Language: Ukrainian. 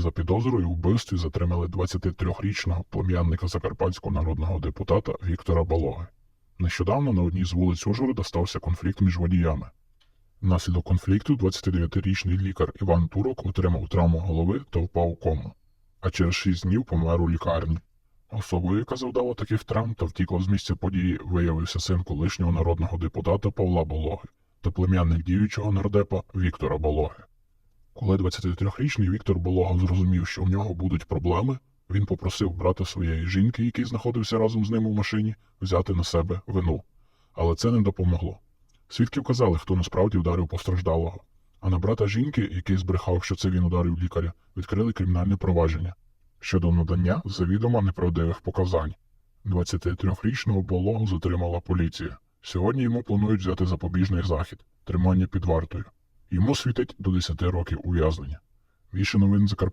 За підозрою у вбивстві затримали 23-річного плем'янника закарпатського народного депутата Віктора Балоги. Нещодавно на одній з вулиць Ужгорода стався конфлікт між водіями. Внаслідок конфлікту 29-річний лікар Іван Турок отримав травму голови та впав у кому, а через 6 днів помер у лікарні. Особою, яка завдала таких травм та втікла з місця події, виявився син колишнього народного депутата Павла Бологи та племянник діючого нардепа Віктора Бологи. Коли 23-річний Віктор Болога зрозумів, що в нього будуть проблеми, він попросив брата своєї жінки, який знаходився разом з ним у машині, взяти на себе вину. Але це не допомогло. Свідки вказали, хто насправді вдарив постраждалого. А на брата жінки, який збрехав, що це він ударив лікаря, відкрили кримінальне провадження щодо надання завідомо неправдивих показань. 23-річного Бологу затримала поліція. Сьогодні йому планують взяти запобіжний захід тримання під вартою. Йому світить до 10 років ув'язнення. Більше новин Закарпаття.